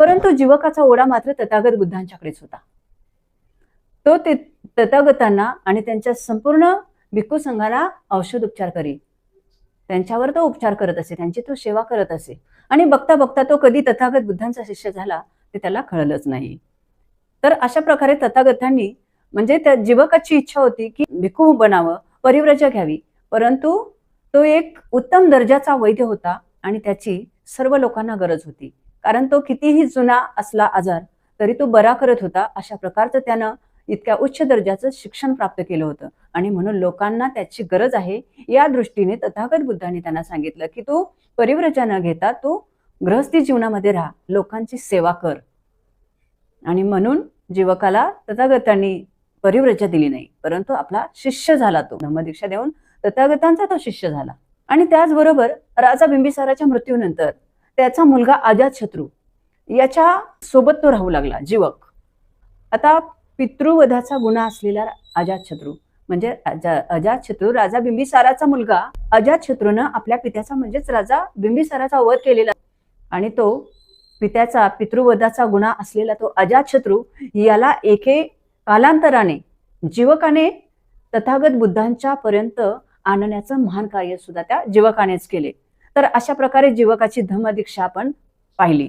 परंतु जीवकाचा ओढा मात्र तथागत बुद्धांच्याकडेच होता. तो ते तथागतांना आणि त्यांच्या संपूर्ण भिक्खू संघाला औषध उपचार करी त्यांच्यावर तो उपचार करत असे त्यांची तो सेवा करत असे. आणि बघता बघता तो कधी तथागत बुद्धांचा शिष्य झाला ते त्याला कळलंच नाही. तर अशा प्रकारे तथागतांनी म्हणजे त्या जीवकाची इच्छा होती की भिक्खू बनावं परिव्रजा घ्यावी. परंतु तो एक उत्तम दर्जाचा वैद्य होता आणि त्याची सर्व लोकांना गरज होती. कारण तो कितीही जुना असला आजार तरी तो बरा करत होता. अशा प्रकारचं त्यानं इतक्या उच्च दर्जाचं शिक्षण प्राप्त केलं होतं. आणि म्हणून लोकांना त्याची गरज आहे या दृष्टीने तथागत बुद्धांनी त्यांना सांगितलं की तू परिव्रजा न घेता तू गृहस्थी जीवनामध्ये राहा. लोकांची सेवा कर. आणि म्हणून जीवकाला तथागतांनी परिव्रजा दिली नाही परंतु आपला शिष्य झाला तो. धम्मदीक्षा देऊन तथागतांचा तो शिष्य झाला. आणि त्याचबरोबर राजा बिंबिसाराच्या मृत्यूनंतर त्याचा मुलगा अजातशत्रू याच्या सोबत तो राहू लागला जीवक. आता पितृवधाचा गुन्हा असलेला अजातशत्रू म्हणजे अजातशत्रू राजा बिंबिसाराचा मुलगा अजातशत्रूनं आपल्या पित्याचा म्हणजेच राजा बिंबिसाराचा वध केलेला. आणि तो पित्याचा पितृवधाचा गुन्हा असलेला तो अजातशत्रू याला एके कालांतराने जीवकाने तथागत बुद्धांच्या पर्यंत आणण्याचं महान कार्य सुद्धा त्या जीवकानेच केले. तर अशा प्रकारे जीवकाची धम्मदीक्षा आपण पाहिली.